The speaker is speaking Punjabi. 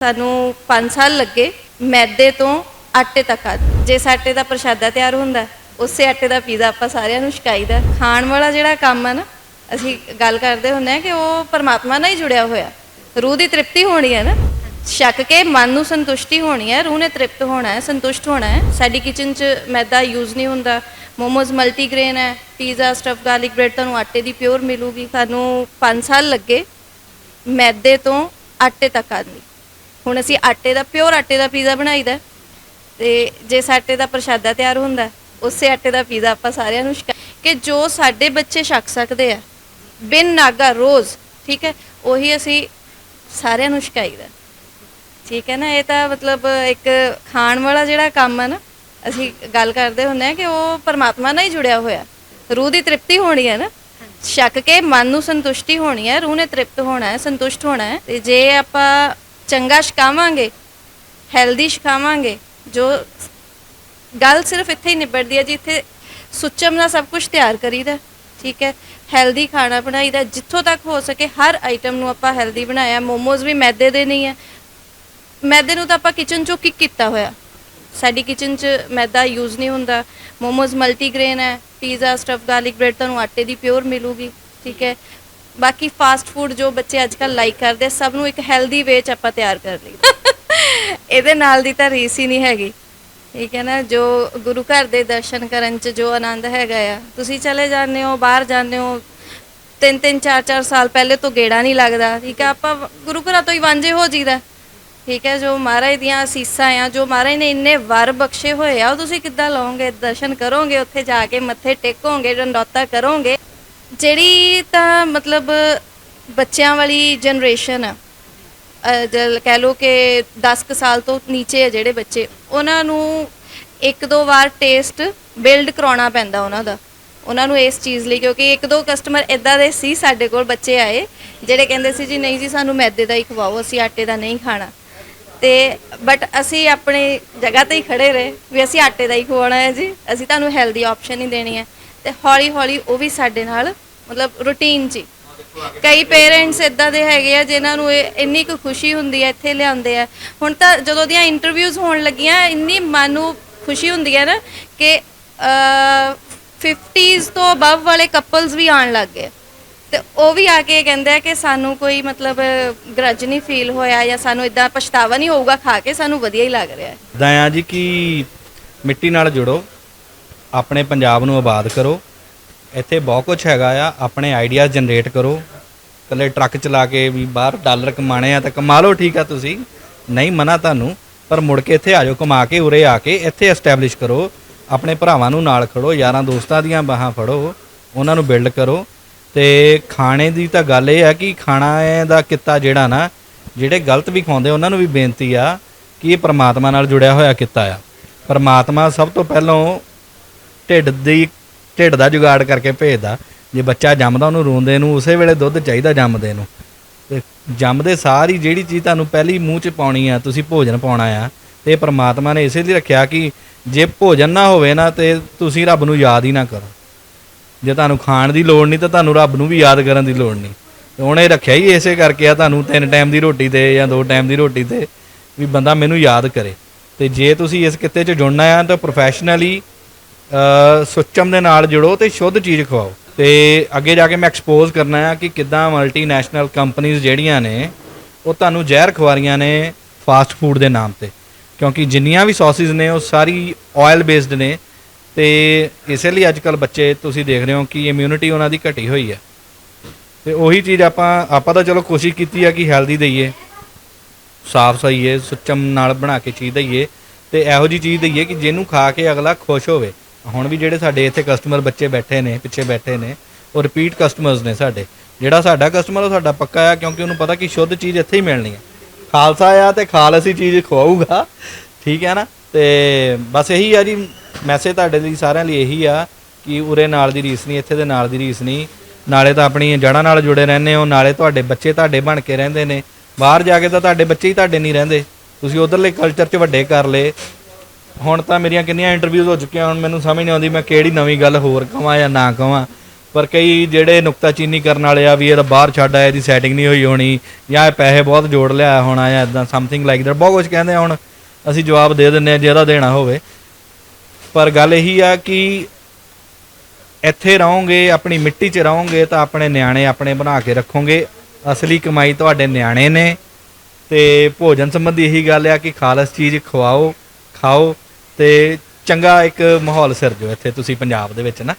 ਸਾਨੂੰ 5 ਸਾਲ ਲੱਗੇ ਮੈਦੇ ਤੋਂ ਆਟੇ ਤੱਕ ਆ ਜਿਸ ਆਟੇ ਦਾ ਪ੍ਰਸ਼ਾਦਾ ਤਿਆਰ ਹੁੰਦਾ, ਉਸੇ ਆਟੇ ਦਾ ਪੀਜ਼ਾ ਆਪਾਂ ਸਾਰਿਆਂ ਨੂੰ ਛਕਾਈਦਾ ਖਾਣ ਵਾਲਾ ਜਿਹੜਾ ਕੰਮ ਹੈ ਨਾ, ਅਸੀਂ ਗੱਲ ਕਰਦੇ ਹੁੰਦੇ ਆ ਕਿ ਉਹ ਪਰਮਾਤਮਾ ਨਾਲ ਹੀ ਜੁੜਿਆ ਹੋਇਆ। ਰੂਹ ਦੀ ਤ੍ਰਿਪਤੀ ਹੋਣੀ ਹੈ ਨਾ। ਛੱਕ ਕੇ ਮਨ ਨੂੰ ਸੰਤੁਸ਼ਟੀ ਹੋਣੀ ਹੈ, ਰੂਹ ਨੇ ਤ੍ਰਿਪਤ ਹੋਣਾ ਹੈ, ਸੰਤੁਸ਼ਟ ਹੋਣਾ ਹੈ। ਸਾਡੀ ਕਿਚਨ 'ਚ ਮੈਦਾ ਯੂਜ਼ ਨਹੀਂ ਹੁੰਦਾ। ਮੋਮੋਜ਼ ਮਲਟੀਗ੍ਰੇਨ ਹੈ ਪੀਜ਼ਾ ਸਟਫ ਗਾਰਲਿਕ ਬ੍ਰੈਡ ਤੁਹਾਨੂੰ ਆਟੇ ਦੀ ਪਿਓਰ ਮਿਲੂਗੀ। ਸਾਨੂੰ 5 ਸਾਲ ਲੱਗੇ ਮੈਦੇ ਤੋਂ ਆਟੇ ਤੱਕ ਆਦਮੀ ਹੁਣ ਅਸੀਂ ਆਟੇ ਦਾ ਪਿਓਰ ਆਟੇ ਦਾ ਪੀਜ਼ਾ ਬਣਾਈਦਾ ਤੇ ਜਿਸ ਆਟੇ ਦਾ ਪ੍ਰਸ਼ਾਦਾ ਤਿਆਰ ਹੁੰਦਾ ਉਸੇ ਆਟੇ ਦਾ ਪੀਜ਼ਾ ਆਪਾਂ ਸਾਰਿਆਂ ਨੂੰ ਕਿ ਜੋ ਸਾਡੇ ਬੱਚੇ ਛਕ ਸਕਦੇ ਆ, ਬਿਨ ਨਾਗਾ, ਰੋਜ਼, ਠੀਕ ਹੈ, ਉਹੀ ਅਸੀਂ ਸਾਰਿਆਂ ਨੂੰ ਛਕਾਈਦਾ ਠੀਕ ਹੈ ਨਾ, ਇਹ ਤਾਂ ਮਤਲਬ ਇੱਕ ਖਾਣ ਵਾਲਾ ਜਿਹੜਾ ਕੰਮ ਹੈ ਨਾ, ਅਸੀਂ ਗੱਲ ਕਰਦੇ ਹੁੰਦੇ ਆ ਕਿ ਉਹ ਪਰਮਾਤਮਾ ਨਾਲ ਹੀ ਜੁੜਿਆ ਹੋਇਆ। ਰੂਹ ਦੀ ਤ੍ਰਿਪਤੀ ਹੋਣੀ ਹੈ ਨਾ, ਛੱਕ ਕੇ ਮਨ ਨੂੰ ਸੰਤੁਸ਼ਟੀ ਹੋਣੀ ਹੈ, ਰੂਹ ਨੇ ਤ੍ਰਿਪਤ ਹੋਣਾ ਹੈ, ਸੰਤੁਸ਼ਟ ਹੋਣਾ ਹੈ। ਤੇ ਜੇ ਆਪਾਂ ਚੰਗਾ ਛਕਾਵਾਂਗੇ ਹੈਲਦੀ ਛਕਾਵਾਂਗੇ ਜੋ ਗੱਲ ਸਿਰਫ ਇੱਥੇ ਹੀ ਨਿਬੜਦੀ ਹੈ ਜਿੱਥੇ ਸੁੱਚਮ ਨਾਲ ਸਭ ਕੁਝ ਤਿਆਰ ਕਰੀਦਾ, ਠੀਕ ਹੈ ਹੈਲਦੀ ਖਾਣਾ ਬਣਾਈਦਾ, ਜਿੱਥੋਂ ਤੱਕ ਹੋ ਸਕੇ ਹਰ ਆਈਟਮ ਨੂੰ ਆਪਾਂ ਹੈਲਦੀ ਬਣਾਇਆ, ਮੋਮੋਜ਼ ਵੀ ਮੈਦੇ ਦੇ ਨਹੀਂ ਹੈ, ਮੈਦੇ ਨੂੰ ਤਾਂ ਆਪਾਂ ਕਿਚਨ ਚੋਂ ਕਿੱਕ ਕੀਤਾ ਹੋਇਆ, ਸਾਡੀ ਕਿਚਨ 'ਚ ਮੈਦਾ ਯੂਜ਼ ਨਹੀਂ ਹੁੰਦਾ, ਮੋਮੋਜ਼ ਮਲਟੀਗ੍ਰੇਨ ਹੈ ਪੀਜ਼ਾ ਸਟਫ ਗਾਰਲਿਕ ਬ੍ਰੈਡ ਤੁਹਾਨੂੰ ਆਟੇ ਦੀ ਪਿਓਰ ਮਿਲੂਗੀ, ਠੀਕ ਹੈ ਬਾਕੀ ਫਾਸਟ ਫੂਡ ਜੋ ਬੱਚੇ ਅੱਜ ਕੱਲ ਲਾਈਕ ਕਰਦੇ ਸਭ ਨੂੰ ਇੱਕ ਹੈਲਦੀ ਵੇ 'ਚ ਆਪਾਂ ਤਿਆਰ ਕਰ ਲਈ ਇਹਦੇ ਨਾਲ ਦੀ ਤਾਂ ਰੀਸ ਹੀ ਨਹੀਂ ਹੈਗੀ। ਠੀਕ ਹੈ ਨਾ? ਜੋ ਗੁਰੂ ਘਰ ਦੇ ਦਰਸ਼ਨ ਕਰਨ 'ਚ ਜੋ ਆਨੰਦ ਹੈਗਾ ਆ। ਤੁਸੀਂ ਚਲੇ ਜਾਂਦੇ ਹੋ, ਬਾਹਰ ਜਾਂਦੇ ਹੋ, ਤਿੰਨ ਤਿੰਨ, ਚਾਰ ਚਾਰ ਸਾਲ ਪਹਿਲੇ ਤੋਂ ਗੇੜਾ ਨਹੀਂ ਲੱਗਦਾ। ਠੀਕ ਹੈ ਆਪਾਂ ਗੁਰੂ ਘਰਾਂ ਤੋਂ ਹੀ ਵਾਂਝੇ ਹੋ ਜੀਦਾ ਠੀਕ ਹੈ? ਜੋ ਮਹਾਰਾਜ ਦੀਆਂ ਅਸੀਸਾਂ ਆ, ਜੋ ਮਹਾਰਾਜ ਨੇ ਇੰਨੇ ਵਰ ਬਖਸ਼ੇ ਹੋਏ ਆ, ਉਹ ਤੁਸੀਂ ਕਿੱਦਾਂ ਲਓਗੇ? ਦਰਸ਼ਨ ਕਰੋਗੇ, ਉੱਥੇ ਜਾ ਕੇ ਮੱਥੇ ਟੇਕੋਗੇ ਡੰਡੌਤਾ ਕਰੋਗੇ? ਜਿਹੜੀ ਤਾਂ ਮਤਲਬ ਬੱਚਿਆਂ ਵਾਲੀ ਜਨਰੇਸ਼ਨ ਆ, ਅਹ ਜਲ ਕਹਿ ਲੋ ਕਿ 10 ਕੁ ਸਾਲ ਤੋਂ ਨੀਚੇ ਆ ਜਿਹੜੇ ਬੱਚੇ, ਉਹਨਾਂ ਨੂੰ ਇੱਕ ਦੋ ਵਾਰ ਟੇਸਟ ਬਿਲਡ ਕਰਾਉਣਾ ਪੈਂਦਾ ਉਹਨਾਂ ਦਾ। ਉਹਨਾਂ ਨੂੰ ਇਸ ਚੀਜ਼ ਲਈ ਕਿਉਂਕਿ ਇੱਕ ਦੋ ਕਸਟਮਰ ਇਦਾਂ ਦੇ ਸੀ ਸਾਡੇ ਕੋਲ ਬੱਚੇ ਆਏ, ਜਿਹੜੇ ਕਹਿੰਦੇ ਸੀ ਜੀ, ਨਹੀਂ ਜੀ, ਸਾਨੂੰ ਮੈਦੇ ਦਾ ਹੀ ਖਵਾਓ, ਅਸੀਂ ਆਟੇ ਦਾ ਨਹੀਂ ਖਾਣਾ। ਤੇ ਬਟ ਅਸੀਂ ਆਪਣੀ ਜਗ੍ਹਾ ਤੇ ਹੀ ਖੜੇ ਰਹੇ ਵੀ ਅਸੀਂ ਆਟੇ ਦਾ ਹੀ ਖਵਾਉਣਾ ਹੈ ਜੀ। ਅਸੀਂ ਤੁਹਾਨੂੰ ਹੈਲਦੀ ਆਪਸ਼ਨ ਹੀ ਦੇਣੀ ਹੈ। ਤੇ ਹੌਲੀ ਹੌਲੀ ਉਹ ਵੀ ਸਾਡੇ ਨਾਲ ਮਤਲਬ ਰੂਟੀਨ 'ਚ ਹੀ। ਕਈ ਪੇਰੈਂਟਸ ਇਦਾਂ ਦੇ ਹੈਗੇ ਆ ਜਿਨ੍ਹਾਂ ਨੂੰ ਇਹ ਇੰਨੀ ਕੁ ਖੁਸ਼ੀ ਹੁੰਦੀ ਹੈ, ਇੱਥੇ ਲਿਆਉਂਦੇ ਆ। ਹੁਣ ਤਾਂ ਜਦੋਂ ਦੀਆਂ ਇੰਟਰਵਿਊਜ਼ ਹੋਣ ਲੱਗੀਆਂ, ਇੰਨੀ ਮਨ ਨੂੰ ਖੁਸ਼ੀ ਹੁੰਦੀ ਹੈ ਨਾ ਕਿ ਅ 50s ਤੋਂ ਅਬਵ ਵਾਲੇ ਕਪਲਸ ਵੀ ਆਉਣ ਲੱਗ ਗਏ। ਤੇ ਉਹ ਵੀ ਆ ਕੇ ਕਹਿੰਦੇ ਕਿ ਸਾਨੂੰ ਕੋਈ ਮਤਲਬ ਗਰਜ ਨਹੀਂ ਫੀਲ ਹੋਇਆ ਜਾਂ ਸਾਨੂੰ ਇਦਾਂ ਪਛਤਾਵਾ ਨਹੀਂ ਹੋਊਗਾ, ਖਾ ਕੇ ਸਾਨੂੰ ਵਧੀਆ ਹੀ ਲੱਗ ਰਿਹਾ ਹੈ। ਇੱਦਾਂ ਜੀ ਕਿ ਮਿੱਟੀ ਨਾਲ ਜੁੜੋ, ਆਪਣੇ ਪੰਜਾਬ ਨੂੰ ਆਬਾਦ ਕਰੋ, ਇੱਥੇ ਬਹੁਤ ਕੁਝ ਹੈਗਾ ਆ, ਆਪਣੇ ਆਈਡੀਆਜ਼ ਜਨਰੇਟ ਕਰੋ ਕੱਲੇ ਟਰੱਕ ਚਲਾ ਕੇ ਵੀ ਬਾਹਰ ਡਾਲਰ ਕਮਾਣੇ ਆ ਤਾਂ ਕਮਾ ਲਓ, ਠੀਕ ਆ ਤੁਸੀਂ, ਨਹੀਂ ਮਨਾ ਤੁਹਾਨੂੰ, ਪਰ ਮੁੜ ਕੇ ਇੱਥੇ ਆ ਜਾਓ, ਕਮਾ ਕੇ ਉਰੇ ਆ ਕੇ ਇੱਥੇ ਐਸਟੈਬਲਿਸ਼ ਕਰੋ, ਆਪਣੇ ਭਰਾਵਾਂ ਨੂੰ ਨਾਲ ਖੜੋ, ਯਾਰਾਂ ਦੋਸਤਾਂ ਦੀਆਂ ਬਾਹਾਂ ਫੜੋ, ਉਹਨਾਂ ਨੂੰ ਬਿਲਡ ਕਰੋ ਤੇ ਖਾਣੇ ਦੀ ਤਾਂ ਗੱਲ ਇਹ ਆ ਕਿ ਖਾਣਾ ਦਾ ਕਿੱਤਾ ਜਿਹੜਾ ਨਾ, ਜਿਹੜੇ ਗਲਤ ਵੀ ਖਾਉਂਦੇ ਉਹਨਾਂ ਨੂੰ ਵੀ ਬੇਨਤੀ ਆ ਕਿ ਇਹ ਪ੍ਰਮਾਤਮਾ ਨਾਲ ਜੁੜਿਆ ਹੋਇਆ ਕਿੱਤਾ ਆ। ਪ੍ਰਮਾਤਮਾ ਸਭ ਤੋਂ ਪਹਿਲਾਂ ਢਿੱਡ ਦੀ, ਢਿੱਡ ਦਾ ਜੁਗਾੜ ਕਰਕੇ ਭੇਜਦਾ। ਜੇ ਬੱਚਾ ਜੰਮਦਾ, ਉਹਨੂੰ ਰੋਂਦੇ ਨੂੰ, ਉਸੇ ਵੇਲੇ ਦੁੱਧ ਚਾਹੀਦਾ ਜੰਮਦੇ ਨੂੰ। ਤੇ ਜੰਮਦੇ ਸਾਰੀ ਜਿਹੜੀ ਚੀਜ਼ ਤੁਹਾਨੂੰ ਪਹਿਲੀ ਮੂੰਹ 'ਚ ਪਾਉਣੀ ਆ, ਤੁਸੀਂ ਭੋਜਨ ਪਾਉਣਾ ਆ, ਤੇ ਇਹ ਪ੍ਰਮਾਤਮਾ ਨੇ ਇਸੇ ਲਈ ਰੱਖਿਆ ਕਿ ਜੇ ਭੋਜਨ ਨਾ ਹੋਵੇ ਨਾ, ਤੇ ਤੁਸੀਂ ਰੱਬ ਨੂੰ ਯਾਦ ਹੀ ਨਾ ਕਰੋ। ਜੇ ਤੁਹਾਨੂੰ ਖਾਣ ਦੀ ਲੋੜ ਨਹੀਂ ਤਾਂ ਤੁਹਾਨੂੰ ਰੱਬ ਨੂੰ ਵੀ ਯਾਦ ਕਰਨ ਦੀ ਲੋੜ ਨਹੀਂ। ਉਹਨੇ ਰੱਖਿਆ ਹੀ ਇਸੇ ਕਰਕੇ ਆ ਤੁਹਾਨੂੰ ਤਿੰਨ ਟਾਈਮ ਦੀ ਰੋਟੀ ਤੇ ਜਾਂ ਦੋ ਟਾਈਮ ਦੀ ਰੋਟੀ ਤੇ ਵੀ ਬੰਦਾ ਮੈਨੂੰ ਯਾਦ ਕਰੇ। ਤੇ ਜੇ ਤੁਸੀਂ ਇਸ ਕਿੱਤੇ 'ਚ ਜੁੜਨਾ ਆ ਤਾਂ ਪ੍ਰੋਫੈਸ਼ਨਲੀ ਸੁੱਚਮ ਦੇ ਨਾਲ ਜੁੜੋ ਤੇ ਸ਼ੁੱਧ ਚੀਜ਼ ਖਵਾਓ। ਤੇ ਅੱਗੇ ਜਾ ਕੇ ਮੈਂ ਐਕਸਪੋਜ਼ ਕਰਨਾ ਆ ਕਿ ਕਿੱਦਾਂ ਮਲਟੀਨੈਸ਼ਨਲ ਕੰਪਨੀਆਂ ਜਿਹੜੀਆਂ ਨੇ, ਉਹ ਤੁਹਾਨੂੰ ਜ਼ਹਿਰ ਖਵਾਰੀਆਂ ਨੇ ਫਾਸਟ ਫੂਡ ਦੇ ਨਾਮ ਤੇ। ਕਿਉਂਕਿ ਜਿੰਨੀਆਂ ਵੀ ਸੌਸਿਸ ਨੇ ਉਹ ਸਾਰੀ ਆਇਲ ਬੇਸਡ ਨੇ ਤੇ ਇਸੇ ਲਈ ਅੱਜਕੱਲ ਬੱਚੇ, ਤੁਸੀਂ ਦੇਖ ਰਹੇ ਹੋ ਕਿ ਇਮਿਊਨਿਟੀ ਉਹਨਾਂ ਦੀ ਘਟੀ ਹੋਈ ਹੈ। ਤੇ ਉਹੀ ਚੀਜ਼ ਆਪਾਂ ਆਪਾਂ ਤਾਂ ਚਲੋ ਕੋਸ਼ਿਸ਼ ਕੀਤੀ ਆ ਕਿ ਹੈਲਦੀ ਦਈਏ ਸਾਫ਼ ਸਹੀਏ ਸੁੱਚਮ ਨਾਲ ਬਣਾ ਕੇ ਚੀਜ਼ ਦਈਏ ਤੇ ਇਹੋ ਜੀ ਚੀਜ਼ ਦਈਏ ਕਿ ਜਿਹਨੂੰ ਖਾ ਕੇ ਅਗਲਾ ਖੁਸ਼ ਹੋਵੇ। ਹੁਣ ਵੀ ਜਿਹੜੇ ਸਾਡੇ ਇੱਥੇ ਕਸਟਮਰ ਬੱਚੇ ਬੈਠੇ ਨੇ, ਪਿੱਛੇ ਬੈਠੇ ਨੇ, ਉਹ ਰਿਪੀਟ ਕਸਟਮਰਸ ਨੇ ਸਾਡੇ। ਜਿਹੜਾ ਸਾਡਾ ਕਸਟਮਰ ਉਹ ਸਾਡਾ ਪੱਕਾ ਆ ਕਿਉਂਕਿ ਉਹਨੂੰ ਪਤਾ ਕਿ ਸ਼ੁੱਧ ਚੀਜ਼ ਇੱਥੇ ਹੀ ਮਿਲਣੀ ਹੈ। ਖਾਲਸਾ ਆ ਤੇ ਖਾਲ ਅਸੀਂ ਚੀਜ਼ ਖਵਾਊਗਾ। ਠੀਕ ਹੈ ਨਾ? ਤੇ ਬਸ ਇਹੀ ਆ ਜੀ ਮੈਸੇਜ ਤੁਹਾਡੇ ਲਈ ਸਾਰਿਆਂ ਲਈ ਇਹੀ ਆ ਕਿ ਉਰੇ ਨਾਲ ਦੀ ਰੀਸ ਨਹੀਂ, ਇੱਥੇ ਦੇ ਨਾਲ ਦੀ ਰੀਸ ਨਹੀਂ। ਨਾਲੇ ਤਾਂ ਆਪਣੀਆਂ ਜੜ੍ਹਾਂ ਨਾਲ ਜੁੜੇ ਰਹਿੰਦੇ ਹੋ, ਨਾਲੇ ਤੁਹਾਡੇ ਬੱਚੇ ਤੁਹਾਡੇ ਬਣ ਕੇ ਰਹਿੰਦੇ ਨੇ। ਬਾਹਰ ਜਾ ਕੇ ਤਾਂ ਤੁਹਾਡੇ ਬੱਚੇ ਹੀ ਤੁਹਾਡੇ ਨਹੀਂ ਰਹਿੰਦੇ। ਤੁਸੀਂ ਉਧਰਲੇ ਕਲਚਰ 'ਚ ਵੱਡੇ ਕਰ ਲਏ। ਹੁਣ ਤਾਂ ਮੇਰੀਆਂ ਕਿੰਨੀਆਂ ਇੰਟਰਵਿਊਜ਼ ਹੋ ਚੁੱਕੀਆਂ, ਹੁਣ ਮੈਨੂੰ ਸਮਝ ਨਹੀਂ ਆਉਂਦੀ ਮੈਂ ਕਿਹੜੀ ਨਵੀਂ ਗੱਲ ਹੋਰ ਕਵਾਂ ਜਾਂ ਨਾ ਕਵਾਂ। ਪਰ ਕਈ ਜਿਹੜੇ ਨੁਕਤਾਚੀਨੀ ਕਰਨ ਵਾਲੇ ਆ ਵੀ ਇਹ ਤਾਂ ਬਾਹਰ ਛੱਡ ਆਇਆ ਇਹਦੀ ਸੈਟਿੰਗ ਨਹੀਂ ਹੋਈ ਹੋਣੀ, ਜਾਂ ਇਹ ਪੈਸੇ ਬਹੁਤ ਜੋੜ ਲਿਆ ਹੋਣਾ ਜਾਂ ਇਦਾਂ ਸਮਥਿੰਗ ਲਾਈਕ ਦੈਟ ਬਹੁਤ ਕੁਝ ਕਹਿੰਦੇ ਆ ਹੁਣ। ਅਸੀਂ ਜਵਾਬ ਦੇ ਦਿੰਨੇ ਆ ਜਿਹਦਾ ਦੇਣਾ ਹੋਵੇ। ਪਰ ਗੱਲ ਇਹੀ ਆ ਕਿ ਇੱਥੇ ਰਹੋਗੇ, ਆਪਣੀ ਮਿੱਟੀ 'ਚ ਰਹੋਗੇ ਤਾਂ ਆਪਣੇ ਨਿਆਣੇ ਆਪਣੇ ਬਣਾ ਕੇ ਰੱਖੋਗੇ। ਅਸਲੀ ਕਮਾਈ ਤੁਹਾਡੇ ਨਿਆਣੇ ਨੇ ਤੇ ਭੋਜਨ ਸੰਬੰਧੀ ਇਹੀ ਗੱਲ ਆ ਕਿ ਖਾਲਸ ਚੀਜ਼ ਖਵਾਓ, ਖਾਓ ਤੇ ਚੰਗਾ ਇੱਕ ਮਾਹੌਲ ਸਿਰਜੋ ਇੱਥੇ ਤੁਸੀਂ ਪੰਜਾਬ ਦੇ ਵਿੱਚ ਨਾ।